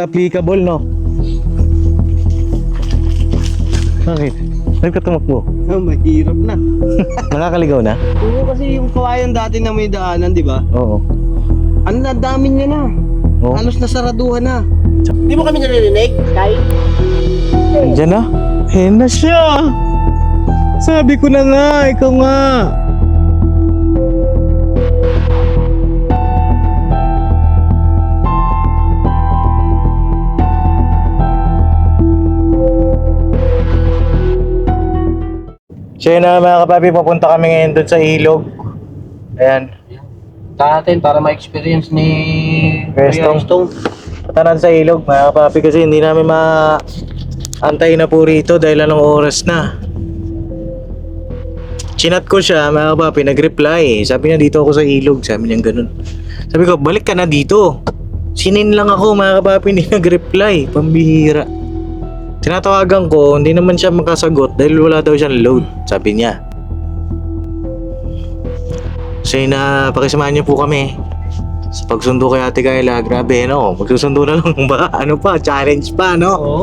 applicable, no? Bakit? Bakit ka tumakbo? Ah, mahirap na. Nakakaligaw na? Oo, kasi yung kawayan dati na may daanan, di ba? Oo. Ano na, dami niya na. Oo. Halos nasaraduhan na. Di mo kami naririnig, Kai? Andiyan na? Ayan na siya! Sabi ko na nga, ikaw nga! So yun na mga kapapi, papunta kami ngayon doon sa ilog. Ayan. Sa atin, para ma-experience ni Stone. Stone. Tanan sa ilog mga kapapi kasi hindi namin ma antay na po rito dahil anong oras na. Chinat ko siya mga kapapi, nag-reply. Sabi niya dito ako sa ilog, sabi niya ganun. Sabi ko, balik ka na dito. Sinin lang ako mga kapapi, hindi nag-reply. Pambihira. Tinatawagan ko, hindi naman siya makasagot dahil wala daw siyang load, sabi niya. So yun na, pakisamahan niyo po kami sa pagsundo kay Ate Kayla, grabe no, magsusundo na lang ba? Ano pa, challenge pa no? Oo.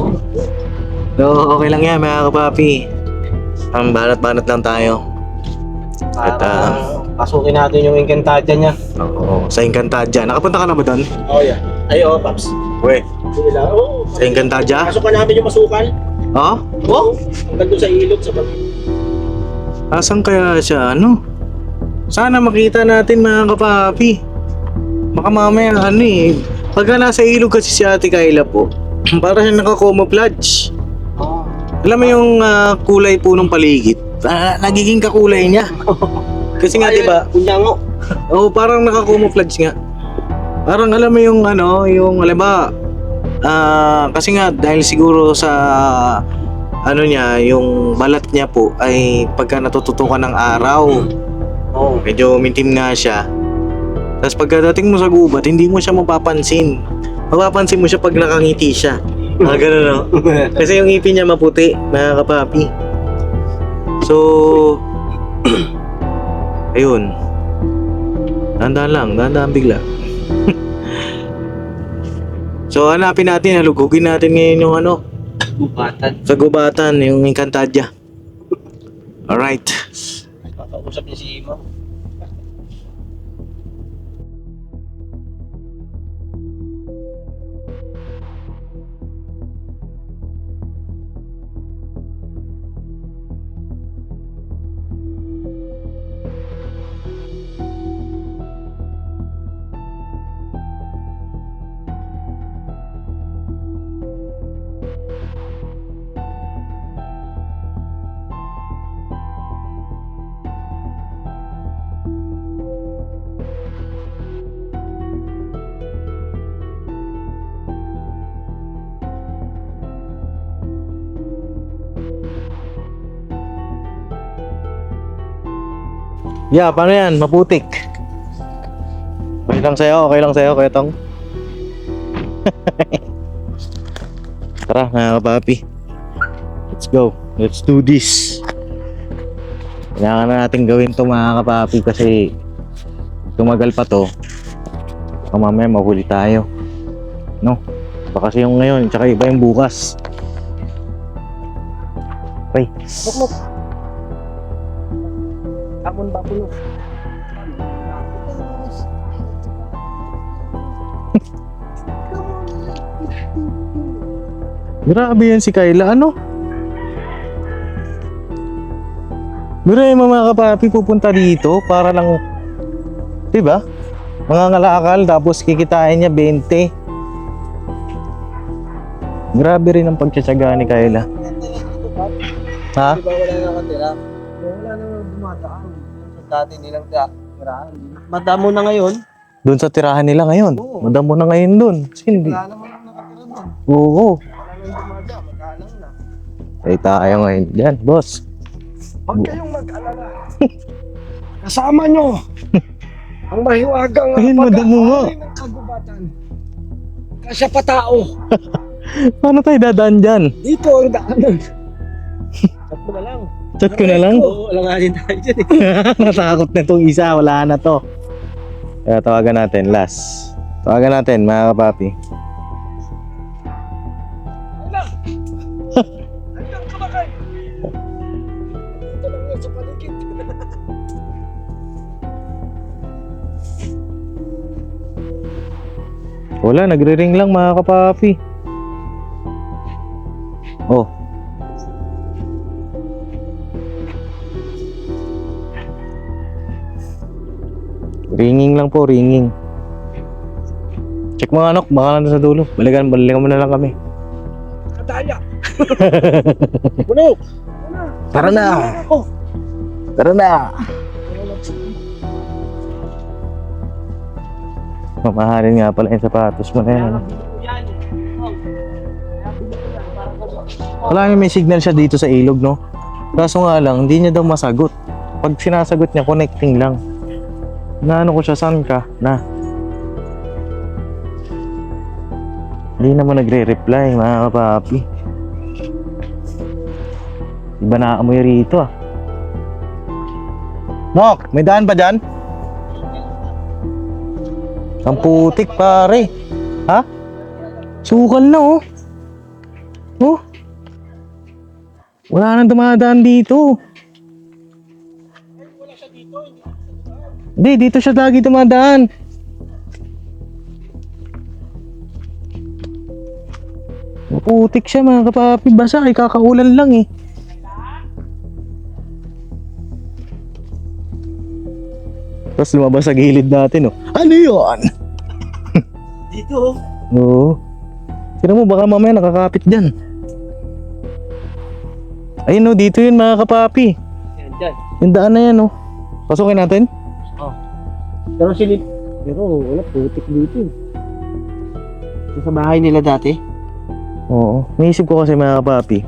So, okay lang yan mga kapapi. Ang banat-banat lang tayo. At, Para ah, pasukin natin yung Encantadia niya. Oo, sa Encantadia. Nakapunta ka na ba doon? Oh, yeah. Ay, oh, Paps. Sige lang. Oo. sa Encantadia? Pasukan namin yung masukan. Oo? Oo. Hanggang doon sa ilog, sa pag... Asan kaya siya, ano? Sana makita natin mga kapapi. Baka mamaya, ano eh. Pagka nasa ilog kasi si Ate Kayla po, para siya naka-camouflage. Oo. Alam mo yung ah, kulay po ng paligid? Ah, nagiging kakulay niya. Kasi nga, di ba? Kunyango. Oo, parang naka-camouflage nga. Parang alam mo yung ano, yung alam ba, ah, kasi nga dahil siguro sa ano niya, yung balat niya po ay pagka natututukan ng araw, Oo. medyo mintim nga siya. Tapos pagkadating mo sa gubat, hindi mo siya mapapansin. Mapapansin mo siya pag nakangiti siya. Ah, ganun no? Kasi yung ipin niya maputi, mga kapapi. So, ayun. Dahan-dahan lang, dahan-dahan bigla. so, hanapin natin, halugugin natin ngayon yung ano, Bubatan. sa gubatan, yung Encantadia. Alright. Kakausap niya si Ima. Yeah, paano yan? Maputik. Okay lang sa'yo, okay lang sa'yo, Kuya Tong. Tara, mga kapapi. Let's go. Let's do this. Kailangan na natin gawin to mga kapapi kasi tumagal pa to. Baka mamaya mahuli tayo. No? Baka kasi yung ngayon, tsaka iba yung bukas. Okay. Buklok. Amon ba puno? Grabe yan si Kayla, ano? Yung mga kapapi pupunta dito para lang, di ba? Mga ngalakal tapos kikitain niya 20. Grabe rin ang pagtsatsaga ni Kayla. Ha? Di ba wala na nakatira? Dumadaan. Sa dati nilang tirahan. Madamo na ngayon. Doon sa tirahan nila ngayon. Oo. Madamo na ngayon doon. Kasi hindi. Wala naman ang nakatira doon. Oo. Wala nang dumadaan. Magkalang na. Ay tayo ngayon dyan, boss. Huwag kayong mag-alala. Kasama nyo ang mahiwagang Ayun, madamo nga. pag-aari ng kagubatan. Kasya pa tao. Paano tayo dadaan dyan? Dito ang daanan. Mo na lang. Chat ko na lang. Oo, alanganin tayo dyan eh. Natakot na itong isa, wala na to. Kaya tawagan natin, last. Tawagan natin, mga kapapi. Wala, nagre-ring lang mga kapapi. Oh. Ringing lang po, ringing. Check mga anok, baka nandun sa dulo. Balikan, balikan mo na lang kami. Kadaya! Puno! Tara na! Oh! Tara na! Mamahalin nga pala yung sapatos mo na yan. Wala naman may signal siya dito sa ilog, no? Kaso nga lang, hindi niya daw masagot. Pag sinasagot niya, connecting lang. Naano ko siya, saan ka? Na. Hindi naman nagre-reply, mga kapapi. Iba na amoy rito, ah. Nok, may daan ba dyan? Ang putik, pare. Ha? Sukal na, oh. Oh. Wala nang dumadaan dito. Hindi, dito siya lagi dumadaan. Maputik siya mga kapapi. Basa, ay kakaulan lang eh. Tapos lumabas sa gilid natin, oh. Ano yun? Dito. Oo. Sino mo, baka mamaya nakakapit dyan. Ayun, oh, dito yun mga kapapi. Yan, dyan. Yung daan na yan, oh. Pasukin natin? Pero silip. Pero wala, putik dito. Yung Sa bahay nila dati. Oo. Naisip ko kasi mga kapapi.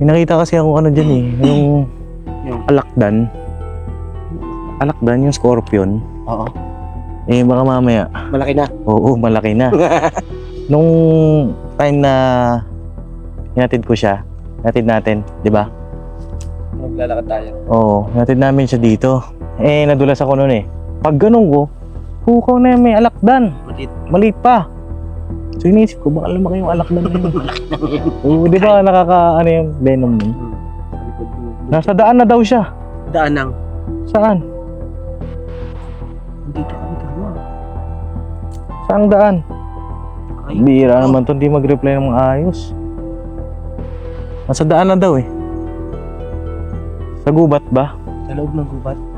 May nakita kasi ako ano dyan eh. Yung Yung? alakdan. Alakdan, yung scorpion. Oo. Eh, baka mamaya. Malaki na. Oo, malaki na. Nung time na hinatid ko siya, hinatid natin, di ba? Maglalakad tayo. Oo, hinatid namin siya dito. Eh, nadulas ako noon eh. Pag ganun ko, hukaw na may alakdan. Malit. Maliit pa. So iniisip ko, baka lumaki yung alakdan na yun. Oo, di ba nakaka, ano yung venom nun? Nasa daan na daw siya. Daan ng. Saan? Dito kami tama. Saan daan? Ay. Bira naman to, hindi mag-reply ng mga ayos. Nasa daan na daw eh. Sa gubat ba? Sa loob ng gubat.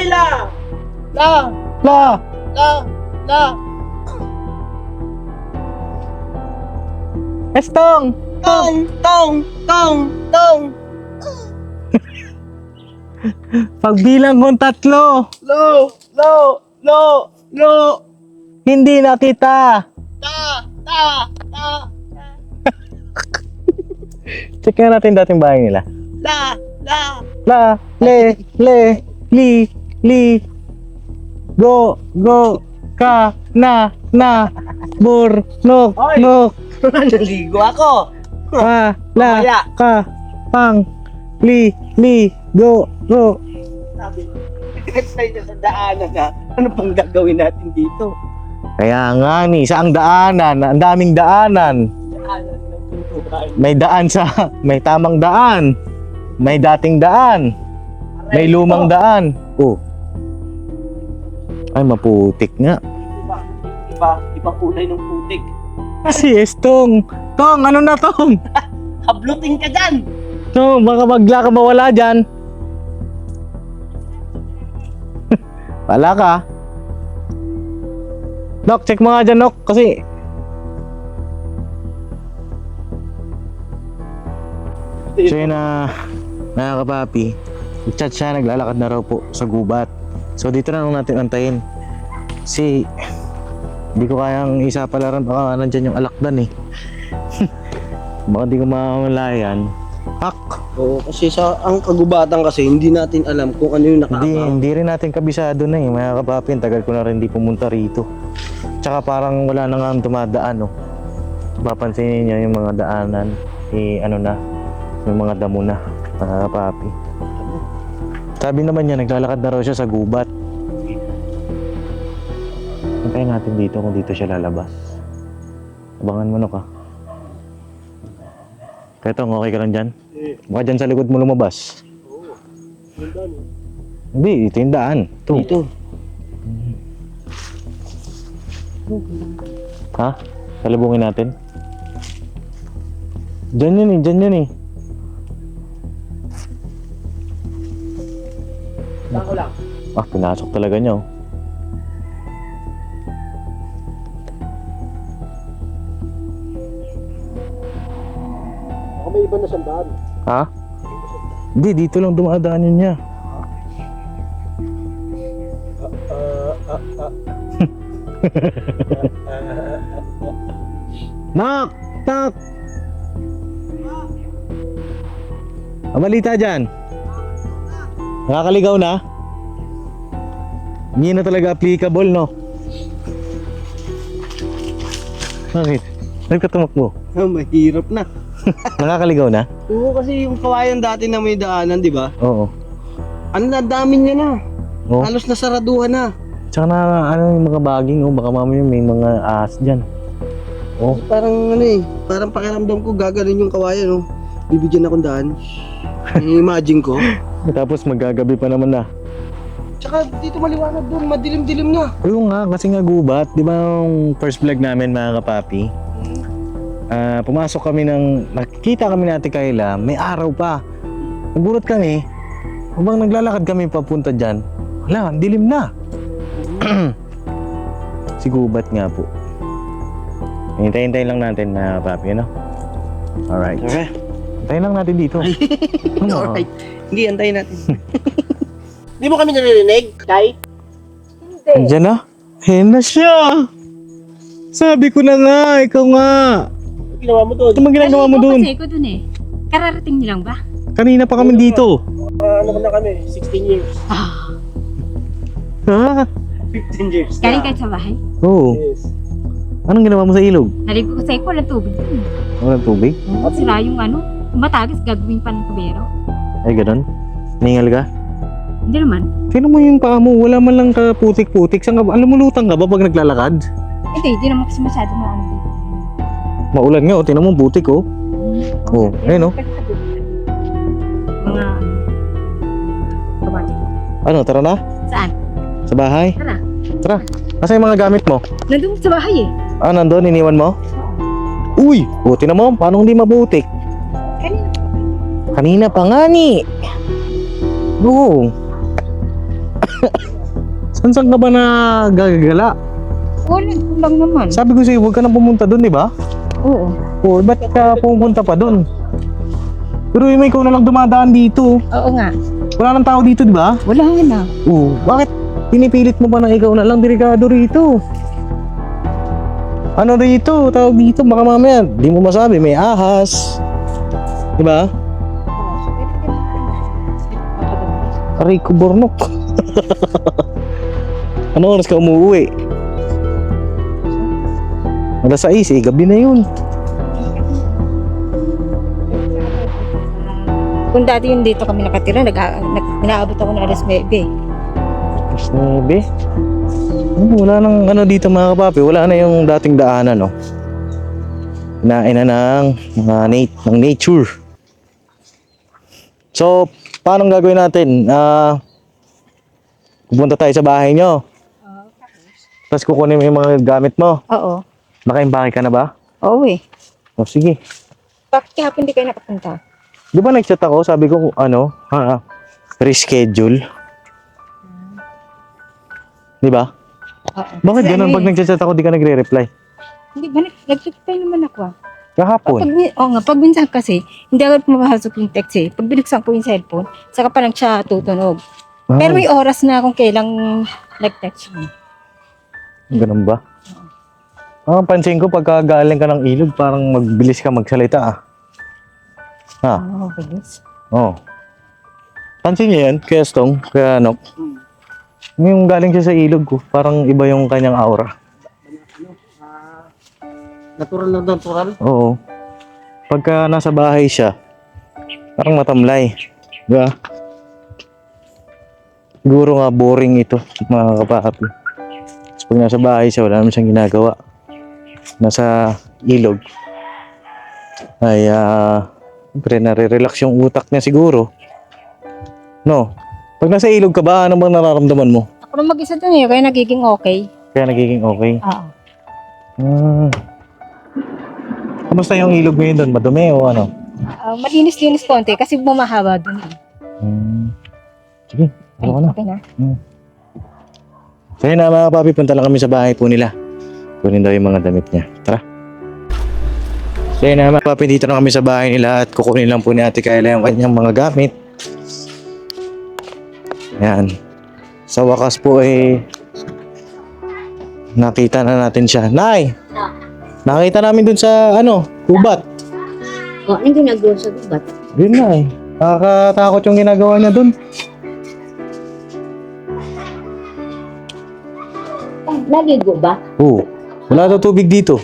Kyla! La! La! La! La! Estong! Tong! Tong! Tong! Tong! Pagbilang kong tatlo, Lo! Lo! Lo! Lo! hindi na kita. Ta! Ta! Ta! Check nga natin dating bahay nila. La! La! La, le, le, li, li, go, go, ka, na, na, bur, nok, Oy! nok, Naligo ako! ka, la, Mamaya. ka, pang, li, li, go, go. Sabi ko, sa daanan na, ano pang gagawin natin dito? Kaya nga ni, saang daanan, ang daming daanan. Daanan ng pintuan. May daan sa, may tamang daan. May dating daan. May lumang daan. Oh. Ay, maputik nga. Iba, iba, ibang kulay ng putik. Kasi Estong. Tong, ano na Tong? Hablutin ka dyan! Tong, baka magla ka mawala dyan. Wala ka. Nok, check mo nga dyan, Nok. Kasi... So yun na, mga kapapi. Nag-chat siya, naglalakad na raw po sa gubat. So dito na lang natin antayin. Kasi... Hindi ko kayang isa palaran baka nandyan yung alakdan eh. baka di ko mamalayan. Hak! Oo, kasi sa ang kagubatan kasi hindi natin alam kung ano yung Hindi, nakakam. hindi rin natin kabisado na eh. Mga kapapin, tagal ko na rin di pumunta rito. Tsaka parang wala na nga ang dumadaan, no. Papansinin niyo yung mga daanan, eh, ano na, yung mga damo na, mga kapapi. Sabi naman niya, naglalakad na raw siya sa gubat. Antayin Hintayin natin dito kung dito siya lalabas. Abangan mo no ka. Ketong, okay ka lang dyan? Eh, Baka dyan sa likod mo lumabas. oo. No? Hindi, ito yung daan. Ito. Dito. Ha? Salubungin natin? Diyan yun eh, diyan yun eh. Saan ko lang? Ah, pinasok talaga niya oh. Baka may iba na siyang daan. Ha? Hindi, dito lang dumadaan yun niya. Nak! Nak! Ang balita dyan? Nakakaligaw na? Hindi na talaga applicable, no? Bakit? Bakit ka tumakbo? Ah, Mahirap na. Nakakaligaw na? Oo, kasi yung kawayan dati na may daanan, di ba? Oo. Ano na, dami niya na. Oo. Halos nasaraduhan na. Tsaka na, ano yung mga baging, oh, baka mamaya may mga ahas dyan. Oh, Parang ano eh, parang pakiramdam ko gagaling yung kawayan, oh. Bibigyan akong daan. I-imagine ko. Tapos magagabi pa naman na. Tsaka dito maliwanag doon, madilim-dilim na. Oo nga, kasi nga gubat. Di ba yung first vlog namin mga kapapi? Ah, pumasok kami ng, nakikita kami natin Kayla, may araw pa. Nagulat kami, habang naglalakad kami papunta dyan, wala, ang dilim na. si gubat nga po. Hintay-hintay lang natin na papi, ano? Alright. Okay. Hintayin lang natin dito. Ano? Alright. Hindi, antayin natin. Hindi mo kami naririnig, Kai? Andiyan na? Ayan na siya! Sabi ko na nga, ikaw nga! Ano ginawa mo doon? Ano bang ginagawa mo doon? Kasi ko dun eh. Kararating niyo lang ba? Kanina pa kami dito. Ah, ano na kami? 16 years. Ah, Ha? 15 years. galing kayo sa bahay. Oo. Yes. Anong ginawa mo sa ilog? Naligo ko sa ko, walang tubig dun. Walang tubig? Oo, sira yung ano. Matagis, gagawin pa ng kubero. Ay, ganun? Ningal ka? Hindi naman. Sino mo yung paa mo? Wala man lang ka putik-putik. Saan ka ba? Alam mo lutang ka ba pag naglalakad? Hindi, hindi naman kasi masyado maano dito. Maulan nga, o. Tinan mo, butik, oh. Oo, ayun, oh. Mga ano. kabati. Ano, tara na? Saan? Sa bahay? Tara. Tara. Nasa yung mga gamit mo? Nandun sa bahay eh. Ah, nandun, iniwan mo? Uy! Buti na mo, paano hindi mabutik? Kanina. Pa nga ni. Oo. San saan ka ba na gagala? Wala ko lang naman. Sabi ko sa'yo, huwag ka na pumunta doon, di ba? Oo. Oo, ba't ka pumunta pa doon? Pero yung ikaw na lang dumadaan dito. Oo nga. Wala nang tao dito, di ba? Wala nga na. Oo. Bakit pinipilit mo pa na ikaw na lang delikado rito? Ano rito? Tawag dito, baka mamaya, di mo masabi, may ahas. Di ba? Ko, Bornok. ano oras ka umuwi? Alas 6, eh, gabi na yun. Kung dati yun dito kami nakatira, nag, nag, inaabot ako ng alas 9. Alas 9. Oh, wala nang ano dito mga kapapi, wala na yung dating daanan, no? Nain na ng mga nat ng nature. So, paano gagawin natin? Ah, pupunta tayo sa bahay nyo. Tapos kukunin mo yung mga gamit mo. Oo. Nakaimbake ka na ba? Oo eh. O sige. Bakit kahapon hindi kayo nakapunta? Di ba nag-chat ako? Sabi ko, ano, ha, reschedule. Di ba? Oo. Bakit Kasi ganun? ano Pag nag-chat ako, di ka nagre-reply. Hindi ba, nag-reply naman ako ah. Kahapon. Pag, oo nga, pag minsan kasi, hindi agad pumapasok yung text eh. Pag binuksan ko yung cellphone, saka pa lang siya tutunog. Pero may oras na kung kailang nag-text mo. Ganun ba? Ang pansin ko, pagka galing ka ng ilog, parang magbilis ka magsalita ah. Ha? Oo, oh, bilis. Oo. Pansin niyo yan, Kuya Stong, Kuya Nok? Hmm. Yung galing siya sa ilog ko, parang iba yung kanyang aura. Ah, natural na natural. Oo. Pagka nasa bahay siya, parang matamlay. Di ba? Siguro nga boring ito, mga kapapi. pag nasa bahay siya, wala naman siyang ginagawa. Nasa ilog. Ay, ah, siyempre, nare-relax yung utak niya siguro. No? Pag nasa ilog ka ba, ano bang nararamdaman mo? Ako na mag-isa dun eh, kaya nagiging okay. Kaya nagiging okay. Oo. Hmm. Kamusta yung ilog ngayon doon? Madumi o ano? Ah, malinis-linis konti kasi bumahaba dun eh. Hmm. Sige, ano ka na? okay na. So yun na mga papi, punta lang kami sa bahay po nila. Kunin daw yung mga damit niya. Tara. Yun na mga papi, dito na kami sa bahay nila at kukunin lang po ni Ate Kayla yung kanyang mga gamit. Yan. Sa wakas po eh, nakita na natin siya. Nay! Nakita namin dun sa ano, kubat. O, anong ginagawa sa gubat? Yun na eh. Nakakatakot yung ginagawa niya dun. Ah, naligo ba? Oo. Wala daw tubig dito.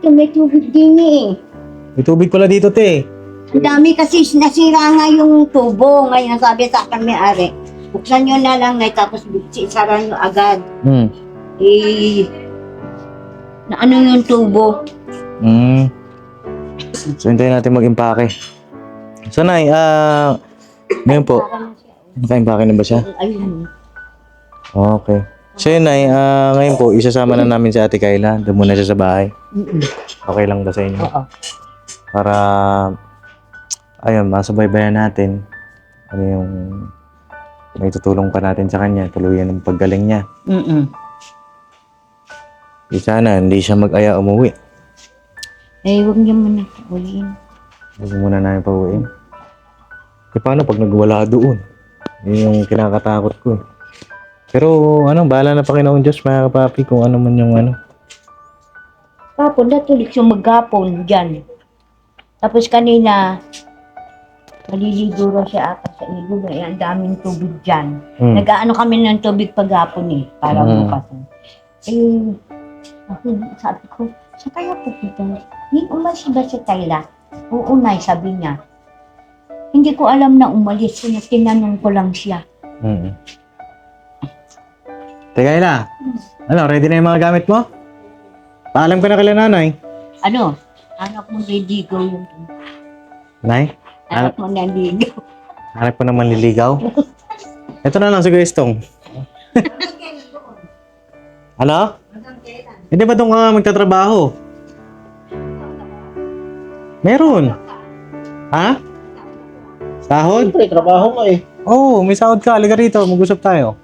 Ito may tubig din eh. May tubig pala dito, te. Ang dami kasi nasira nga yung tubo. Ngayon sabi sa akin may ari. Buksan nyo na lang ngay tapos isara nyo agad. Hmm. Eh, na ano yung tubo? Mm. So, hintayin natin mag-impake. So, Nay, ah, ngayon po, naka-impake na ba siya? Ayun. Okay. So, yun, Nay, ah, ngayon po, isasama na namin si Ate Kayla. Doon muna siya sa bahay. Okay lang ba sa inyo? Oo. Para, ayun, masubaybayan natin. Ano yung may tutulong pa natin sa kanya, tuluyan ng paggaling niya. Mm-mm. Di sana, hindi siya mag-aya umuwi. Eh, huwag niyo muna uliin. Huwag muna namin pauwiin. E paano pag nagwala doon? Yun yung kinakatakot ko. eh. Pero ano, bahala na Panginoon Diyos mga kapapi kung ano man yung ano. Tapos natulik yung maghapon dyan. Tapos kanina, maliligo raw siya ata sa ilog. Eh, ang daming tubig dyan. Hmm. Nag-aano kami ng tubig paghapon eh, para Mm. bukas. Eh, sabi ko, sa kaya pupunta? Hindi umalis ba si Tayla? Oo, Nay, sabi niya. Hindi ko alam na umalis. Kaya tinanong ko lang siya. Mm. Teka Ila, ano, ready na yung mga gamit mo? Paalam ka na kila nanay. Ano? Anak mo naligaw yung Nay, Anak mo naligaw. hanap ko naman liligaw. Ito na lang si Estong. ano? Hindi ba doon ka magtatrabaho? Meron. Ha? Sahod? Siyempre, trabaho ka eh. Oo, oh, may sahod ka. Halika rito, mag-usap tayo.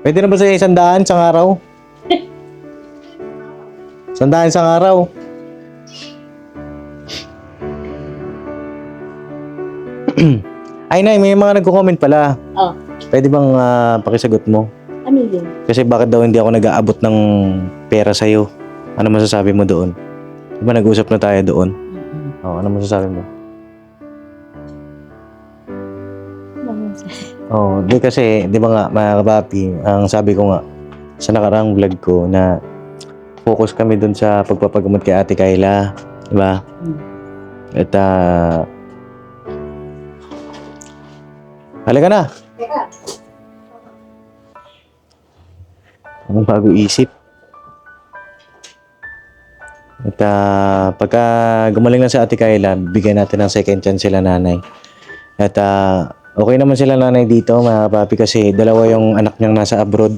Pwede na ba sa isang daan sa araw? Sandaan sa araw. Ay, Nay, may mga nagko-comment pala. Oh. Pwede bang ah, pakisagot mo? Ano yun? Kasi bakit daw hindi ako nag-aabot ng pera sa'yo? Ano masasabi mo doon? Di ba nag-usap na tayo doon? Oo, ano masasabi mo? Oo, di kasi, di ba nga, mga kapapi, ang sabi ko nga, sa nakaraang vlog ko na focus kami dun sa pagpapagamot kay Ate Kayla, di ba? Mm. At, ah, halika na. Ang bago isip. At ah, pagka gumaling na si Ate Kayla, bigyan natin ng second chance sila nanay. At ah, okay naman sila nanay dito, mga papi, kasi dalawa yung anak niyang nasa abroad.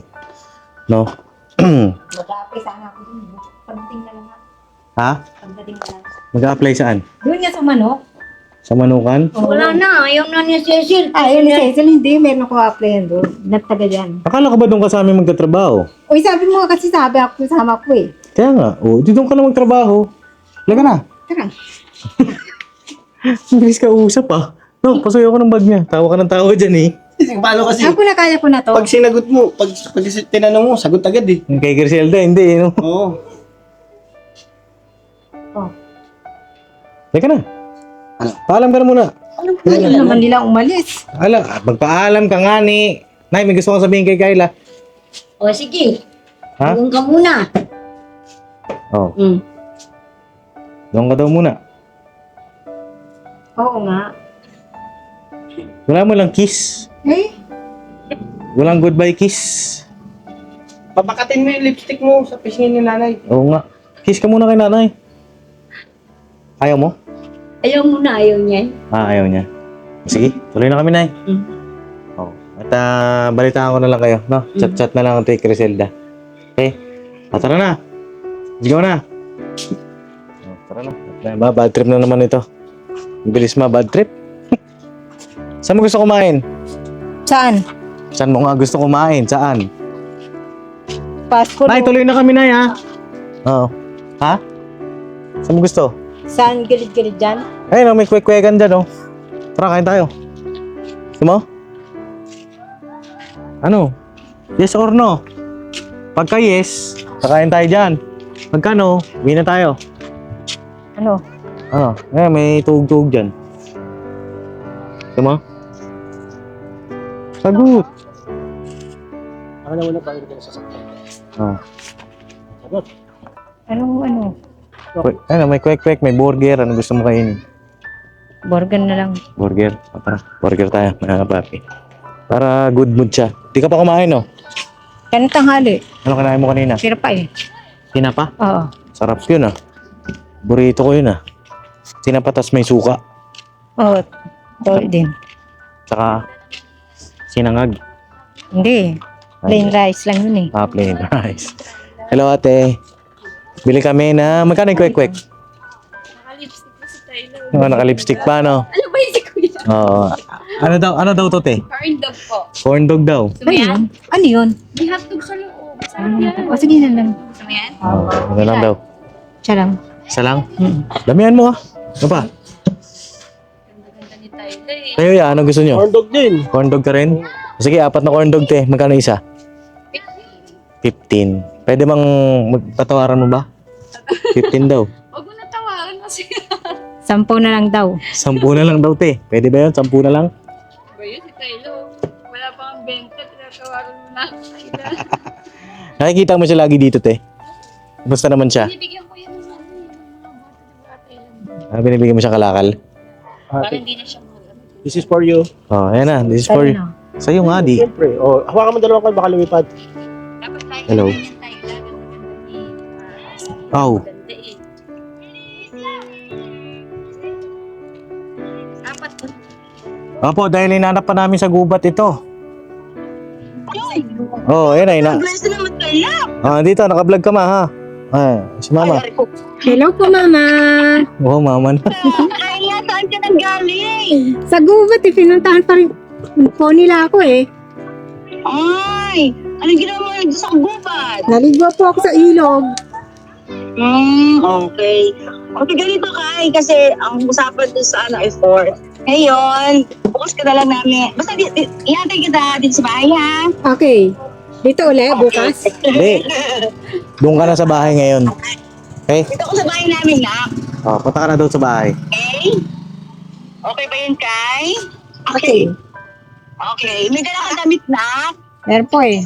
No? Mag-a-apply sana ako dun. Pagdating ka lang ha. ha? Pagdating ka lang. Mag-apply saan? Doon nga sa manok. Sa Manukan? Wala na. Ayaw na ni Cecil. Ah, yun si Cecil, hindi. Meron ako applyan doon. Nagtaga dyan. Akala ko ba doon ka sa amin magtatrabaho? Uy, sabi mo nga kasi sabi ako, sama ko eh. Kaya nga, oh, di doon ka na magtrabaho. Halika na. Tara. Ang bilis ka usap ah. No, pasuyo ko ng bag niya. Tawa ka ng tawa dyan eh. Paano kasi, Ako na kaya ko na to. pag sinagot mo, pag, pag tinanong mo, sagot agad eh. Yung Kay Griselda, hindi. No? Oo. Halika na. Paalam ka na muna. Ayaw naman nila umalis. Ala, magpaalam ka nga ni. Nay, may gusto kong sabihin kay Kayla. O sige. Ha? Doon ka muna. Oh, Mm. doon ka daw muna. Oo nga. Wala mo lang kiss. Eh, Walang goodbye kiss. Papakatin mo yung lipstick mo sa pisngin ni nanay. Oo nga. Kiss ka muna kay nanay. Ayaw mo? Ayaw mo na, ayaw niya. Ah, ayaw niya. Sige, tuloy na kami, Nay. Mm. Oh. At ah, balitaan ko na lang kayo, no? Chat-chat na lang kay Criselda. Okay? Ah, tara na. Go na. Oh, tara na. At, ba, bad trip na naman ito. Ang Bilis ma, bad trip. Saan mo gusto kumain? Saan? Saan mo nga gusto kumain? Saan? Food? Nay, tuloy na kami, Nay, ha? Oo. Ha? Saan mo gusto? Saan gilid-gilid dyan? Ayun, oh, may kwek-kwekan dyan, oh. Tara, kain tayo. Gusto mo? Ano? Yes or no? Pagka yes, kakain tayo dyan. Pagka no, uwi na tayo. Ano? Ano? Eh, may tugtog dyan. Gusto mo? Sagot. Ako na muna pagod ka sa sakit. Oh. Anong ano? Kwe- Ano, may kwek-kwek, may burger. Ano gusto mo kainin? Burger na lang. Burger. O, Tara, burger tayo, mga papi. Para good mood siya. Di ka pa kumain, no? Kanang tanghali. Ano kinain mo kanina? Sira pa eh. Tinapa? Oo. Sarap yun ah. Burrito ko yun ah. Tinapatas may suka. Oo. Sorry din. Tsaka sinangag. Hindi. Plain rice lang yun eh. Ah, plain rice. Hello ate. Bili kami na magkano yung kwek-kwek? Naka-lipstick na si Tyler. Oh, naka-lipstick pa no? Ano ba yung si Kuya? Oo. ano daw, ano daw to te? Corn dog po. Corn dog daw. Ano yan? yun? Ano yun? May hotdog sa loob. Sarap yan. O sige na lang. Gusto mo yan? Oh, ano lang daw? Siya lang. Isa lang? Damihan mo ah. Ano pa? Ganda-ganda ni Tyler eh. Kayo ya, ano gusto nyo? Corn dog din. Corn dog ka rin? Sige, apat na corn dog te. Magkano isa? 15. Pwede bang magpatawaran mo ba? 15 daw. Huwag mo na tawaran kasi. Sampo na lang daw. Sampu na lang daw te. Pwede ba yun? Sampu na lang? Ba yun si Tyler? Wala pa kang benta. Tinatawaran mo na. Nakikita mo siya lagi dito te. Basta naman siya. Binibigyan ko ng ano eh, ng mga. Ah, binibigyan mo siya kalakal. Para hindi na siya malamig. This is for you. Oh, ayan na. This is for you. Ano? Sa'yo nga, di. Siyempre. Oh, hawakan mo dalawa kayo baka lumipad. Hello. po. Opo, dahil hinanap pa namin sa gubat ito. Oh, na. Bless naman kayo. Ah, dito, naka-vlog ka ma, ha? Ah, si mama. Hello po, Mama. Oo, mama na. Kaya saan ka nang galing? Sa gubat eh, pinuntahan pa rin po nila ako eh. Ay, anong ginawa mo nandun sa gubat? Naligwa po ako sa ilog. Hmm, okay. Okay, ganito kay kasi ang usapan doon sa ano ay fourth. Ngayon, bukas ka na lang namin. Basta di, di, ihatay kita dito sa bahay ha. Okay. Dito ulit, bukas. Hindi. Doon ka na sa bahay ngayon. Okay? Dito ko sa bahay namin na. Oh, punta ka na doon sa bahay. Okay? Okay ba yun, Kay? Okay. Okay. May dala ka damit na? Meron po eh.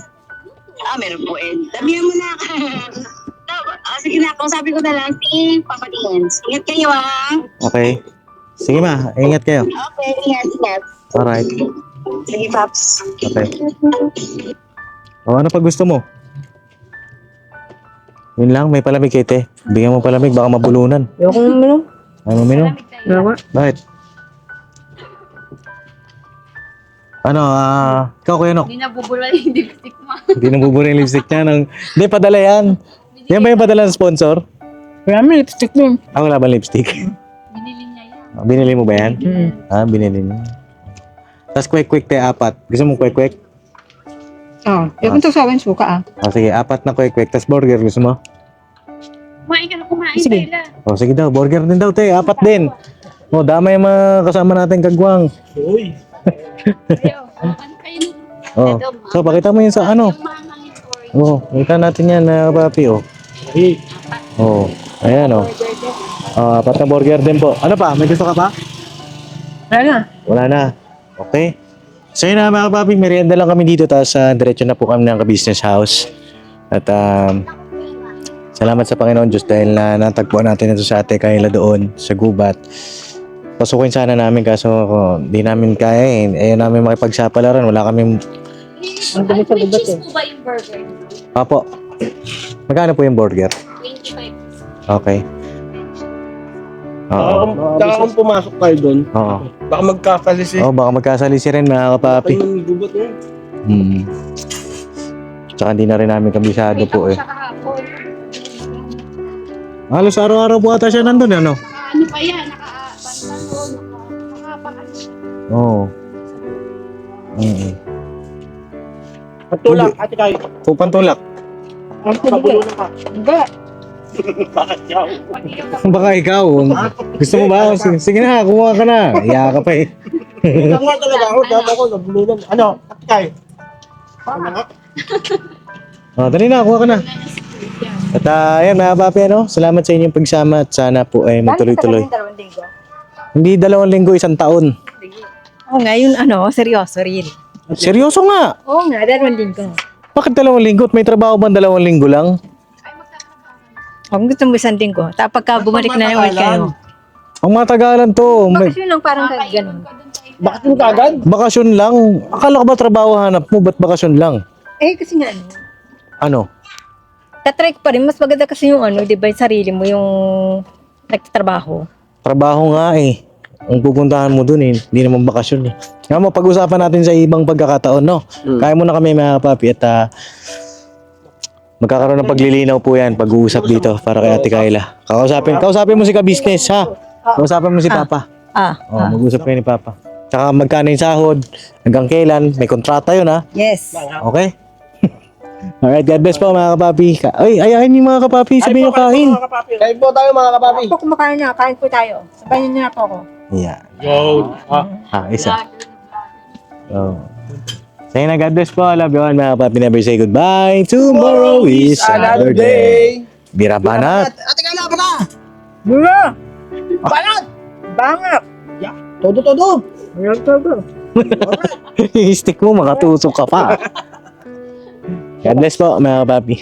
Ah, meron po eh. Damihan mo na. ah, sige na, sabi ko na lang si Papa Dins. Ingat kayo ha. Okay? Sige ma, ingat kayo. Okay, ingat, ingat. Alright. Sige, Paps. Okay. O, ano pa gusto mo? Yun lang, may palamig kay te. Bigyan mo palamig, baka mabulunan. Ayoko nang ano. Ay, uminom. Gawa. Bakit? Ano, ah, ikaw kuya Nok, Hindi nabubula yung lipstick mo. hindi nabubura yung lipstick niya. Nang... Hindi, padala yan. Yan ba yung padala ng sponsor? Wala mo lipstick mo. Ah, wala ba lipstick? Binili niya yan. Ah, binili mo ba yan? Hmm. Ah, binili niya. Tapos quick-quick te, apat. Gusto mo quick-quick? Oh, yung to sa akin suka ah. Ah, sige, apat na quick-quick. Tapos burger, gusto mo? Kumain ka na kumain, Sige. Tyler. Oh, sige daw, burger din daw te, apat din. Oh, damay yung mga kasama natin kagwang. Uy. Oh. So, pakita mo yun sa ano. Oh, kita natin yan na papi, oh. Hey. Oh, ayan, oh. Ah, apat na burger din po. Ano pa? May gusto ka pa? Wala na. Wala na. Okay. So yun na mga papi, merienda lang kami dito tapos uh, diretso na po kami ng business house. At um, salamat sa Panginoon Diyos dahil na natagpuan natin ito sa ate Kayla doon sa gubat. Pasukin sana namin kaso oh, di namin kaya eh. Ayaw namin makipagsapalaran. Wala kami May cheese po ba yung burger? Apo. Magkano po yung burger? 25. Okay. Oo. kung, baka kung pumasok kayo doon, Oo. baka magkakalisi. Oh, baka magkasalisi rin mga kapapi. Kayo yung gubat mo. Hmm. Tsaka hindi na rin namin kabisado po eh. Halos araw-araw po ata siya nandun, ano? Naka ano pa yan, naka-pantalon. Oo. Mm Patulak, ate kayo. Pupantulak. Ang pabulo na ka. Hindi. Bakit yaw? Baka ikaw. Gusto mo ba? Sige, sige na, kumuha ka na. Iya ka pa eh. Tama talaga ako, dati ako, nabulunan. Ano, ate kayo? Ano nga? Oh, dali na, kuha ka na. At uh, ayan mga papi, ano? Salamat sa inyong pagsama at sana po ay magtuloy-tuloy. dalawang linggo. Hindi dalawang linggo, isang taon. Oo nga, yun ano, seryoso, real. Seryoso nga. Oo nga, dalawang linggo. Bakit dalawang linggo? May trabaho ba dalawang linggo lang? Kung gusto mo isang linggo, tapos pagka bumalik na ulit kayo. Ang matagalan to. May yun lang parang ganun? Bakit yung kagad? bakasyon lang. Akala ko ba trabaho hanap mo? Ba't bakasyon lang? Eh, kasi nga ano, Ano? tatry ko pa rin, mas maganda kasi yung ano, di ba, yung sarili mo yung nagtatrabaho. Trabaho nga eh. Ang pupuntahan mo dun eh. Hindi naman bakasyon eh. Nga mo, pag-usapan natin sa ibang pagkakataon, no? Hmm. Kaya mo na kami mga papi at ah, magkakaroon ng paglilinaw po yan pag-uusap dito para kay Ate Kayla. Kakausapin, kausapin mo si ka-business ha. Kausapin mo si Ah. Papa. Ah, Oh, ah. mag-usap kayo ni Papa. Tsaka magkano yung sahod, hanggang kailan, may kontrata yun ha. Yes. Okay? Alright, God bless po mga kapapi. Ka- Ay, ayahin yung mga kapapi, sabihin nyo kain. Kain po tayo mga kapapi. Ako kumakain na, kain po tayo. Sabayan niyo na po ako. Yeah. Yo. Ah, Ah, isa. Oh. Sige na, God bless po. I love you all mga kapapi. Never say goodbye. Tomorrow is another day. Bira banat. Ate pa na! Mura! Balat! Bangap! Todo, todo! Stick mo, makatusok ka pa. God bless po mga kapapi.